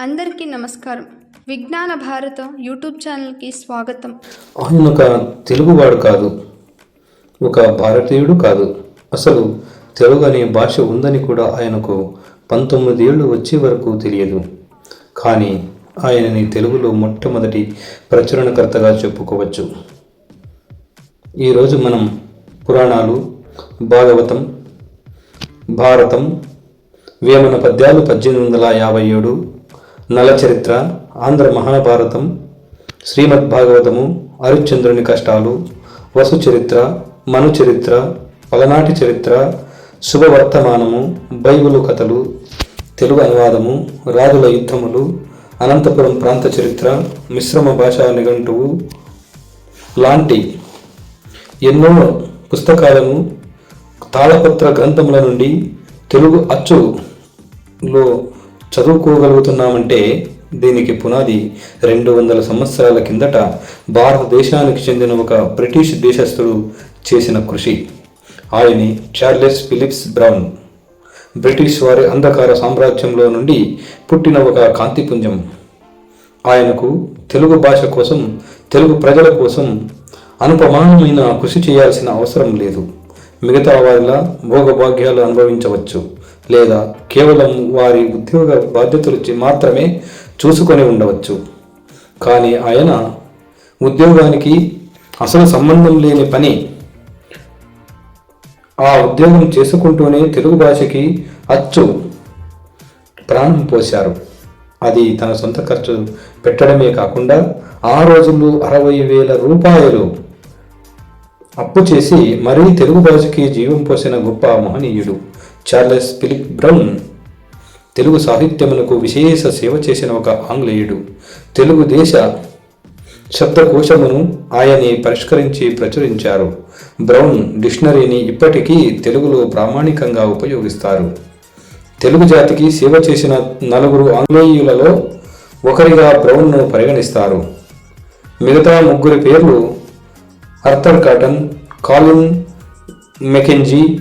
అందరికీ నమస్కారం. విజ్ఞాన భారత యూట్యూబ్ ఛానల్కి స్వాగతం. ఆయన ఒక తెలుగువాడు కాదు. ఒక భారతీయుడు కాదు. అసలు తెలుగు అనే భాష ఉందని కూడా ఆయనకు పంతొమ్మిది ఏళ్ళు వచ్చే వరకు తెలియదు. కానీ ఆయనని తెలుగులో మొట్టమొదటి ప్రచురణకర్తగా చెప్పుకోవచ్చు. ఈరోజు మనం పురాణాలు భాగవతం భారతం వేమన పద్యాలు పద్దెనిమిది వందల యాభై ఏడు నలచరిత్ర ఆంధ్ర మహాభారతం శ్రీమద్భాగవతము హరిశ్చంద్రుని కష్టాలు వసు చరిత్ర మను చరిత్ర పలనాటి చరిత్ర శుభవర్తమానము బైబులు కథలు తెలుగు అనువాదము రాజుల యుద్ధములు అనంతపురం ప్రాంత చరిత్ర మిశ్రమ భాషా నిఘంటువు లాంటి ఎన్నో పుస్తకాలను తాళపత్ర గ్రంథముల నుండి తెలుగు అచ్చులో చదువుకోగలుగుతున్నామంటే దీనికి పునాది రెండు వందల సంవత్సరాల కిందట భారతదేశానికి చెందిన ఒక బ్రిటిష్ దేశస్థుడు చేసిన కృషి. ఆయన చార్లెస్ ఫిలిప్స్ బ్రౌన్. బ్రిటిష్ వారి అంధకార సామ్రాజ్యంలో నుండి పుట్టిన ఒక కాంతిపుంజం. ఆయనకు తెలుగు భాష కోసం తెలుగు ప్రజల కోసం అనుపమానమైన కృషి చేయాల్సిన అవసరం లేదు. మిగతా వారిలా భోగభాగ్యాలు అనుభవించవచ్చు. లేదా కేవలం వారి ఉద్యోగ బాధ్యతలు మాత్రమే చూసుకొని ఉండవచ్చు. కానీ ఆయన ఉద్యోగానికి అసలు సంబంధం లేని పని. ఆ ఉద్యోగం చేసుకుంటూనే తెలుగు భాషకి అచ్చు ప్రాణం పోశారు. అది తన సొంత ఖర్చు పెట్టడమే కాకుండా ఆ రోజుల్లో అరవై వేల రూపాయలు అప్పు చేసి మరీ తెలుగు భాషకి జీవం పోసిన గొప్ప మహనీయుడు. చార్లెస్ ఫిలిప్ బ్రౌన్ తెలుగు సాహిత్యమునకు విశేష సేవ చేసిన ఒక ఆంగ్లేయుడు. తెలుగుదేశ శబ్దకోశమును ఆయనే పరిష్కరించి ప్రచురించారు. బ్రౌన్ డిక్షనరీని ఇప్పటికీ తెలుగులో ప్రామాణికంగా ఉపయోగిస్తారు. తెలుగు జాతికి సేవ చేసిన నలుగురు ఆంగ్లేయులలో ఒకరిగా బ్రౌన్ను పరిగణిస్తారు. మిగతా ముగ్గురి పేర్లు Arthur Cotton Colin Mackenzie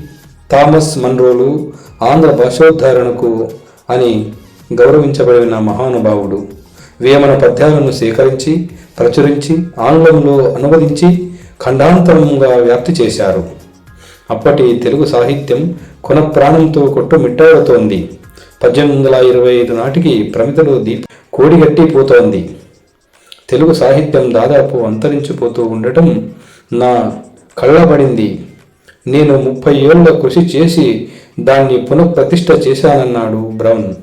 Thomas మన్రోలు Andhra భాషోద్ధారణకు అని గౌరవించబడిన మహానుభావుడు. వేమన పద్యాలను సేకరించి ప్రచురించి ఆంగ్లంలో అనువదించి ఖండాంతరంగా వ్యాప్తి చేశారు. అప్పటి తెలుగు సాహిత్యం కొన ప్రాణంతో కొట్టుమిట్టాడుతోంది. పద్దెనిమిది వందల ఇరవై ఐదు నాటికి ప్రమితలు దీప కోడిగట్టిపోతోంది. తెలుగు సాహిత్యం దాదాపు అంతరించిపోతూ ఉండటం నా కళ్ళబడింది. నేను ముప్పై ఏళ్ళ కృషి చేసి దాన్ని పునఃప్రతిష్ఠ చేశానన్నాడు బ్రౌన్.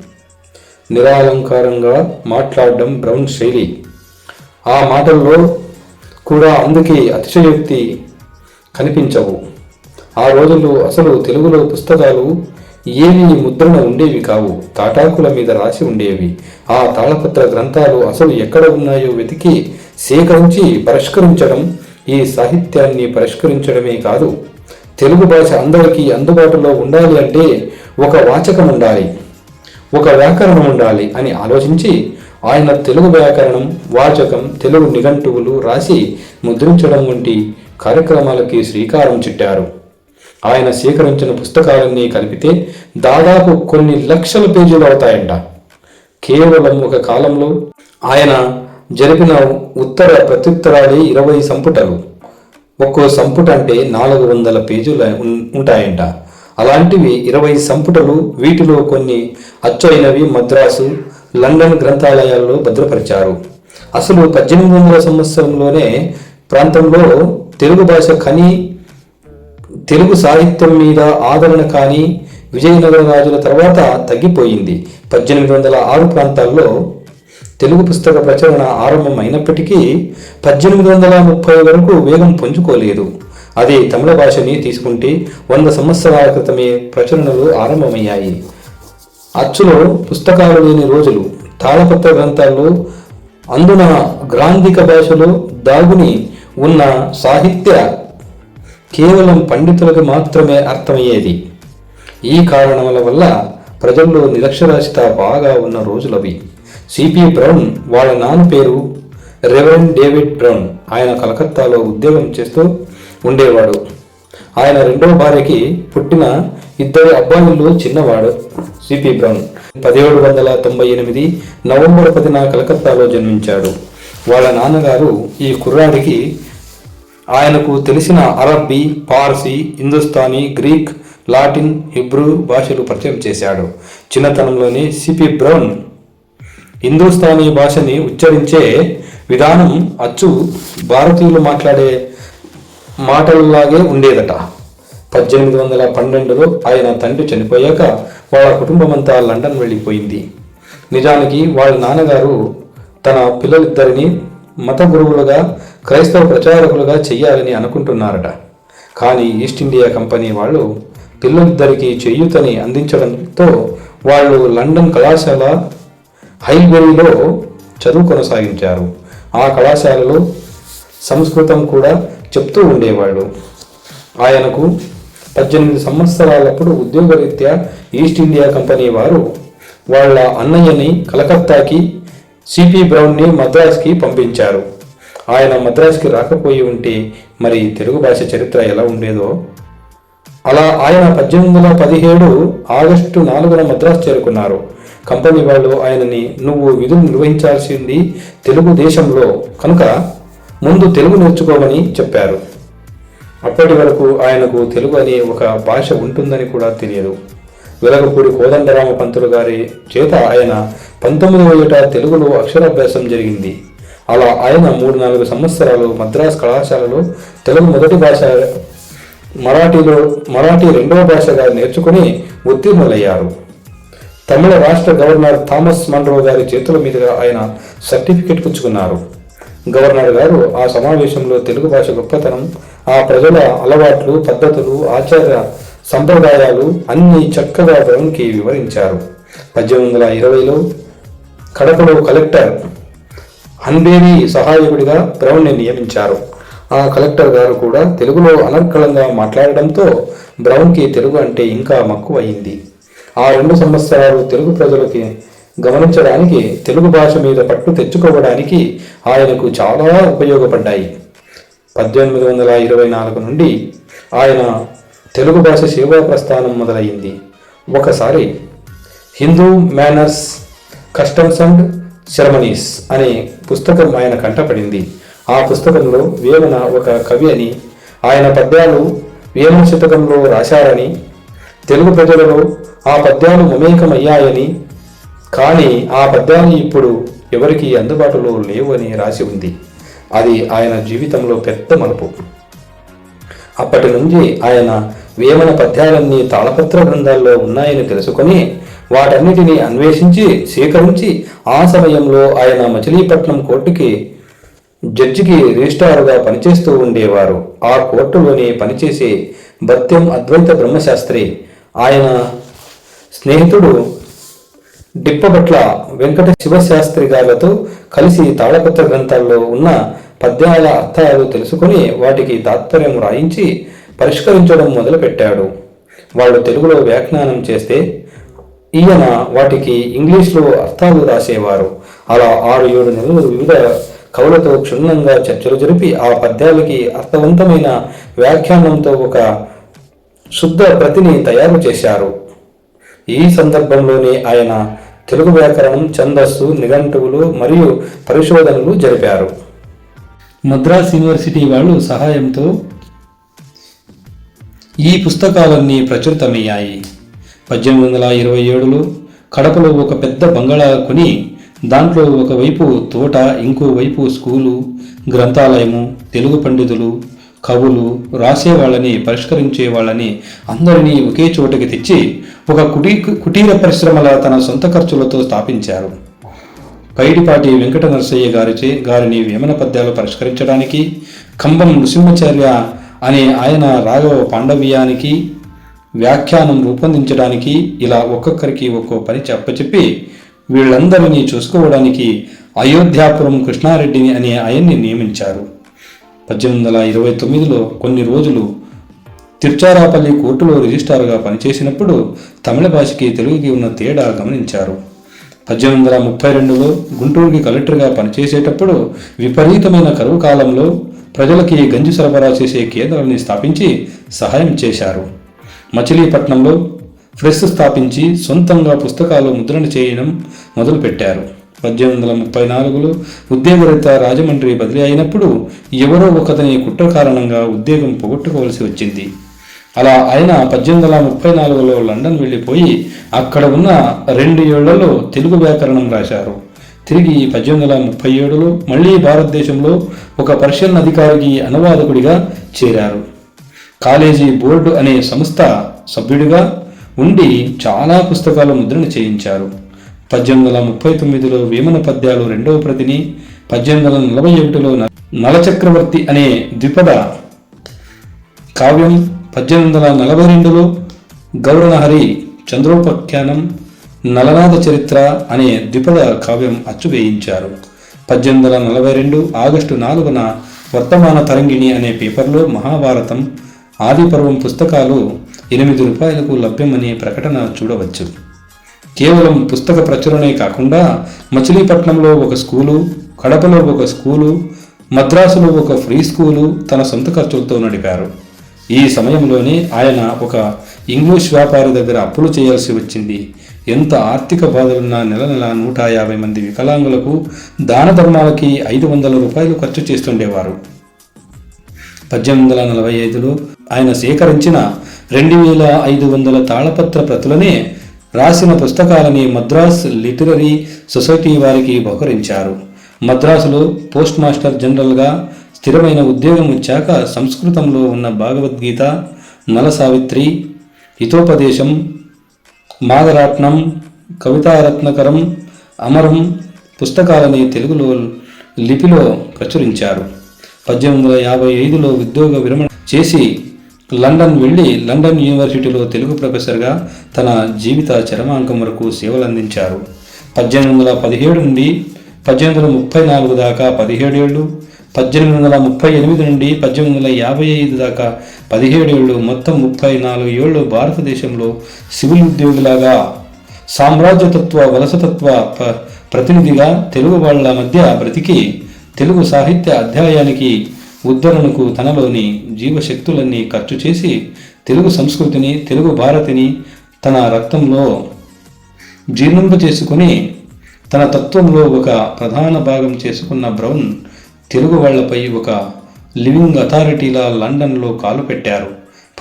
నిరాలంకారంగా మాట్లాడడం బ్రౌన్ శైలి. ఆ మాటల్లో కూడా అందుకే అతిశయోక్తి కనిపించవు. ఆ రోజుల్లో అసలు తెలుగులో పుస్తకాలు ఏవి ముద్రణ ఉండేవి కావు. తాటాకుల మీద రాసి ఉండేవి. ఆ తాళపత్ర గ్రంథాలు అసలు ఎక్కడ ఉన్నాయో వెతికి సేకరించి పరిష్కరించడం ఈ సాహిత్యాన్ని పరిష్కరించడమే కాదు. తెలుగు భాష అందరికీ అందుబాటులో ఉండాలి అంటే ఒక వాచకం ఉండాలి ఒక వ్యాకరణం ఉండాలి అని ఆలోచించి ఆయన తెలుగు వ్యాకరణం వాచకం తెలుగు నిఘంటువులు రాసి ముద్రించడం వంటి కార్యక్రమాలకి శ్రీకారం చుట్టారు. ఆయన సేకరించిన పుస్తకాలన్నీ కలిపితే దాదాపు కొన్ని లక్షల పేజీలు అవుతాయంట. కేవలం ఒక కాలంలో ఆయన జరిపిన ఉత్తర ప్రత్యుత్తరాలే ఇరవై సంపుటలు. ఒక్కో సంపుట అంటే నాలుగు వందల పేజీలు ఉం- ఉంటాయంట. అలాంటివి ఇరవై సంపుటలు వీటిలో కొన్ని అచ్చైనవి మద్రాసు లండన్ గ్రంథాలయాల్లో భద్రపరిచారు. అసలు పద్దెనిమిది వందల సంవత్సరంలోనే ప్రాంతంలో తెలుగు భాష కని తెలుగు సాహిత్యం మీద ఆదరణ కానీ విజయనగర రాజుల తర్వాత తగ్గిపోయింది. పద్దెనిమిది వందల ఆరు ప్రాంతాల్లో తెలుగు పుస్తక ప్రచురణ ఆరంభం అయినప్పటికీ పద్దెనిమిది వందల ముప్పై వరకు వేగం పుంజుకోలేదు. అది తమిళ భాషని తీసుకుంటే వంద సంవత్సరాల క్రితమే ప్రచురణలు ఆరంభమయ్యాయి. అచ్చులో పుస్తకాలు లేని రోజులు తాళపత్ర గ్రంథాల్లో అందున గ్రాంధిక భాషలో దాగుని ఉన్న సాహిత్య కేవలం పండితులకు మాత్రమే అర్థమయ్యేది. ఈ కారణముల వల్ల ప్రజల్లో నిరక్షరాస్యత బాగా ఉన్న రోజులవి. సిపి బ్రౌన్ వాళ్ళ నాన్న పేరు రెవరెండ్ డేవిడ్ బ్రౌన్ ఆయన కలకత్తాలో ఉద్యోగం చేస్తూ ఉండేవాడు. ఆయన రెండవ భార్యకి పుట్టిన ఇద్దరు అబ్బాయిల్లో చిన్నవాడు సిపి బ్రౌన్ పదిహేడు వందల తొంభై ఎనిమిది నవంబర్ పదిన కలకత్తాలో జన్మించాడు. వాళ్ళ నాన్నగారు ఈ కుర్రాడికి ఆయనకు తెలిసిన Arabi Parsi Hindustani Greek Latin Hebrew భాషలు పరిచయం చేశాడు. చిన్నతనంలోనే సిపి బ్రౌన్ హిందుస్థానీ భాషని ఉచ్చరించే విధానం అచ్చు భారతీయులు మాట్లాడే మాటలలాగే ఉండేదట. పద్దెనిమిది వందల పన్నెండులో ఆయన తండ్రి చనిపోయాక వాళ్ళ కుటుంబమంతా లండన్ వెళ్ళిపోయింది. నిజానికి వాళ్ళ నాన్నగారు తన పిల్లలిద్దరిని మత గురువులుగా క్రైస్తవ ప్రచారకులుగా చేయాలని అనుకుంటున్నారట. కానీ ఈస్ట్ ఇండియా కంపెనీ వాళ్ళు పిల్లలిద్దరికీ చేయూతని అందించడంతో వాళ్ళు లండన్ కళాశాల హైవేలో చదువు కొనసాగించారు. ఆ కళాశాలలో సంస్కృతం కూడా చెప్తూ ఉండేవాడు. ఆయనకు పద్దెనిమిది సంవత్సరాలప్పుడు ఉద్యోగరీత్యా ఈస్ట్ ఇండియా కంపెనీ వారు వాళ్ళ అన్నయ్యని కలకత్తాకి సిపి బ్రౌన్ని మద్రాస్కి పంపించారు. ఆయన మద్రాస్కి రాకపోయి ఉంటే మరి తెలుగు భాష చరిత్ర ఎలా ఉండేదో? అలా ఆయన పద్దెనిమిది వందల పదిహేడు ఆగస్టు నాలుగున మద్రాసు చేరుకున్నారు. కంపెనీ వాళ్ళు ఆయనని నువ్వు విధులు నిర్వహించాల్సింది తెలుగు దేశంలో కనుక ముందు తెలుగు నేర్చుకోమని చెప్పారు. అప్పటి వరకు ఆయనకు తెలుగు అనే ఒక భాష ఉంటుందని కూడా తెలియదు. వెలగపూడి కోదండరామ పంతులు గారి చేత ఆయన పంతొమ్మిదవ ఏట తెలుగులో అక్షరాభ్యాసం జరిగింది. అలా ఆయన మూడు నాలుగు సంవత్సరాలు మద్రాస్ కళాశాలలో తెలుగు మొదటి భాష మరాఠీలో మరాఠీ రెండవ భాషగా నేర్చుకుని ఉత్తీర్ణులయ్యారు. తమిళ రాష్ట్ర గవర్నర్ థామస్ మన్రో గారి చేతుల మీదుగా ఆయన సర్టిఫికెట్ పుచ్చుకున్నారు. గవర్నర్ గారు ఆ సమావేశంలో తెలుగు భాష గొప్పతనం ఆ ప్రజల అలవాట్లు పద్ధతులు ఆచార సంప్రదాయాలు అన్ని చక్కగా బ్రౌన్కి వివరించారు. పద్దెనిమిది వందల ఇరవైలో కడపలో కలెక్టర్ హన్బేరి సహాయకుడిగా బ్రౌన్ని నియమించారు. ఆ కలెక్టర్ గారు కూడా తెలుగులో అనర్కళంగా మాట్లాడడంతో బ్రౌన్కి తెలుగు అంటే ఇంకా మక్కువ అయింది ఆ రెండు సంవత్సరాలు తెలుగు ప్రజలకి గమనించడానికి తెలుగు భాష మీద పట్టు తెచ్చుకోవడానికి ఆయనకు చాలా ఉపయోగపడ్డాయి. పద్దెనిమిది వందల ఇరవై నాలుగు నుండి ఆయన తెలుగు భాష సేవా ప్రస్థానం మొదలైంది ఒకసారి Hindu manners customs and ceremonies అనే పుస్తకం ఆయన కంటపడింది. ఆ పుస్తకంలో వేమన ఒక కవి అని ఆయన పద్యాలు వేమన శతకంలో రాశారని తెలుగు ప్రజలలో ఆ పద్యాలు మమేకమయ్యాయని కానీ ఆ పద్యాలు ఇప్పుడు ఎవరికి అందుబాటులో లేవు అని రాసి ఉంది. అది ఆయన జీవితంలో పెద్ద మలుపు. అప్పటి నుంచి ఆయన వేమన పద్యాలన్నీ తాళపత్ర గ్రంథాల్లో ఉన్నాయని తెలుసుకొని వాటన్నిటినీ అన్వేషించి సేకరించి ఆ సమయంలో ఆయన మచిలీపట్నం కోర్టుకి జడ్జికి రిజిస్ట్రారుగా పనిచేస్తూ ఉండేవారు. ఆ కోర్టులోనే పనిచేసే భత్యం అద్వైత బ్రహ్మశాస్త్రి ఆయన స్నేహితుడు డిప్పబట్ల వెంకట శివశాస్త్రి గారితో కలిసి తాళపత్ర గ్రంథాల్లో ఉన్న పద్యాల అర్థాలు తెలుసుకొని వాటికి తాత్పర్యం రాయించి పరిష్కరించడం మొదలుపెట్టాడు. వాళ్ళు తెలుగులో వ్యాఖ్యానం చేస్తే ఈయన వాటికి ఇంగ్లీష్లో అర్థాలు రాసేవారు. అలా ఆరు ఏడు నెలలు వివిధ కవులతో క్షుణ్ణంగా చర్చలు జరిపి ఆ పద్యాలకి అర్థవంతమైన వ్యాఖ్యానంతో ఒక శుద్ధ ప్రతిని తయారు చేశారు. ఈ సందర్భంలోనే ఆయన తెలుగు వ్యాకరణం ఛందస్సు నిఘంటువులు మరియు పరిశోధనలు జరిపారు. మద్రాస్ యూనివర్సిటీ వాళ్ళు సహాయంతో ఈ పుస్తకాలన్నీ ప్రచురితమయ్యాయి. పద్దెనిమిది వందల ఇరవై ఏడులో కడపలో ఒక పెద్ద బంగళా కొని దాంట్లో ఒకవైపు తోట ఇంకో వైపు స్కూలు గ్రంథాలయము తెలుగు పండితులు కవులు రాసేవాళ్ళని పరిష్కరించే వాళ్ళని అందరినీ ఒకే చోటకి తెచ్చి ఒక కుటీ కుటీర పరిశ్రమల తన సొంత ఖర్చులతో స్థాపించారు. పైడిపాటి వెంకట నరసయ్య గారిచే గారిని వేమన పద్యాలు పరిష్కరించడానికి కంబం నృసింహాచార్య అనే ఆయన రాఘవ పాండవ్యానికి వ్యాఖ్యానం రూపొందించడానికి ఇలా ఒక్కొక్కరికి ఒక్కో పని చెప్పచెప్పి వీళ్ళందరినీ చూసుకోవడానికి అయోధ్యాపురం కృష్ణారెడ్డిని అనే ఆయన్ని నియమించారు. పద్దెనిమిది వందల ఇరవై తొమ్మిదిలో కొన్ని రోజులు తిరుచారాపల్లి కోర్టులో రిజిస్ట్రార్గా పనిచేసినప్పుడు తమిళ భాషకి తెలుగుకి ఉన్న తేడా గమనించారు. పద్దెనిమిది వందల ముప్పై రెండులో గుంటూరుకి కలెక్టర్గా పనిచేసేటప్పుడు విపరీతమైన కరువు కాలంలో ప్రజలకి గంజి సరఫరా చేసే కేంద్రాన్ని స్థాపించి సహాయం చేశారు. మచిలీపట్నంలో ప్రెస్ స్థాపించి సొంతంగా పుస్తకాలు ముద్రణ చేయడం మొదలుపెట్టారు. పద్దెనిమిది వందల ముప్పై నాలుగులో ఉద్యోగరీత రాజమండ్రి బదిలీ అయినప్పుడు ఎవరో ఒకతని కుట్ర కారణంగా ఉద్యోగం పోగొట్టుకోవలసి వచ్చింది. అలా ఆయన పద్దెనిమిది వందల ముప్పై నాలుగులో లండన్ వెళ్ళిపోయి అక్కడ ఉన్న రెండు ఏళ్ళలో తెలుగు వ్యాకరణం రాశారు. తిరిగి పద్దెనిమిది వందల ముప్పై ఏడులో మళ్ళీ భారతదేశంలో ఒక పర్షియన్ అధికారికి అనువాదకుడిగా చేరారు. కాలేజీ బోర్డు అనే సంస్థ సభ్యుడిగా ఉండి చాలా పుస్తకాలు ముద్రణ చేయించారు. పద్దెనిమిది వందల ముప్పై తొమ్మిదిలో వేమన పద్యాలు రెండవ ప్రతిని పద్దెనిమిది వందల నలభై ఒకటిలో న- నలచక్రవర్తి అనే ద్విపద కావ్యం పద్దెనిమిది వందల నలభై రెండులో గౌరణహరి చంద్రోపాఖ్యానం నలనాథ చరిత్ర అనే ద్విపద కావ్యం అచ్చు వేయించారు పద్దెనిమిది వందల నలభై రెండు ఆగస్టు నాలుగున వర్తమాన తరంగిణి అనే పేపర్లో మహాభారతం ఆదిపర్వం పుస్తకాలు ఎనిమిది రూపాయలకు లభ్యమనే ప్రకటన చూడవచ్చు. కేవలం పుస్తక ప్రచురణే కాకుండా మచిలీపట్నంలో ఒక స్కూలు కడపలో ఒక స్కూలు మద్రాసులో ఒక ఫ్రీ స్కూలు తన సొంత ఖర్చులతో నడిపారు. ఈ సమయంలోనే ఆయన ఒక ఇంగ్లీష్ వ్యాపారి దగ్గర అప్పులు చేయాల్సి వచ్చింది. ఎంత ఆర్థిక బాధలున్నా నెల నెల నూట యాభై మంది వికలాంగులకు దాన ధర్మాలకి ఐదు వందల రూపాయలు ఖర్చు చేస్తుండేవారు. పద్దెనిమిది వందల నలభై ఐదులో ఆయన సేకరించిన రెండు వేల ఐదు వందల తాళపత్ర ప్రతులనే రాసిన పుస్తకాలని మద్రాస్ లిటరరీ సొసైటీ వారికి బహుకరించారు. మద్రాసులో పోస్ట్ మాస్టర్ జనరల్గా స్థిరమైన ఉద్యోగం వచ్చాక సంస్కృతంలో ఉన్న భగవద్గీత నల సావిత్రి హితోపదేశం మాదరాట్నం కవితారత్నకరం అమరం పుస్తకాలని తెలుగులో లిపిలో ప్రచురించారు. పద్దెనిమిది వందల యాభై ఐదులో ఉద్యోగ విరమణ చేసి లండన్ వెళ్ళి లండన్ యూనివర్సిటీలో తెలుగు ప్రొఫెసర్గా తన జీవిత చరమాంకం వరకు సేవలందించారు. పద్దెనిమిది వందల పదిహేడు నుండి పద్దెనిమిది వందల ముప్పై నాలుగు దాకా పదిహేడు ఏళ్ళు పద్దెనిమిది వందల ముప్పై ఎనిమిది నుండి పద్దెనిమిది వందల యాభై ఐదు దాకా పదిహేడు ఏళ్ళు మొత్తం ముప్పై నాలుగు ఏళ్ళు భారతదేశంలో సివిల్ ఉద్యోగులాగా సామ్రాజ్యతత్వ వలసతత్వ ప- ప్రతినిధిగా తెలుగు వాళ్ళ మధ్య బ్రతికి తెలుగు సాహిత్య అధ్యాయానికి ఉద్ధరణకు తనలోని జీవశక్తులన్నీ ఖర్చు చేసి తెలుగు సంస్కృతిని తెలుగు భారతిని తన రక్తంలో జీర్ణింప చేసుకుని తన తత్వంలో ఒక ప్రధాన భాగం చేసుకున్న బ్రౌన్ తెలుగు వాళ్ళపై ఒక లివింగ్ అథారిటీలా లండన్లో కాలు పెట్టారు.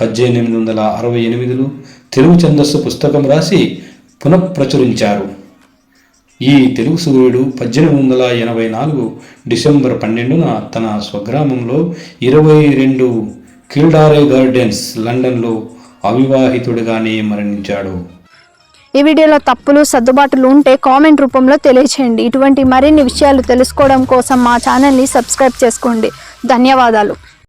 పద్దెనిమిది వందల అరవై ఎనిమిదిలో తెలుగు ఛందస్సు పుస్తకం రాసి పునఃప్రచురించారు. ఈ తెలుగు సూర్యుడు పద్దెనిమిది వందల ఎనభై నాలుగు డిసెంబర్ పన్నెండున తన స్వగ్రామంలో ఇరవై రెండు కిల్డారే గార్డెన్స్ లండన్లో అవివాహితుడిగానే మరణించాడు. ఈ వీడియోలో తప్పులు సర్దుబాటులు ఉంటే కామెంట్ రూపంలో తెలియచేయండి. ఇటువంటి మరిన్ని విషయాలు తెలుసుకోవడం కోసం మా ఛానల్ని సబ్స్క్రైబ్ చేసుకోండి. ధన్యవాదాలు.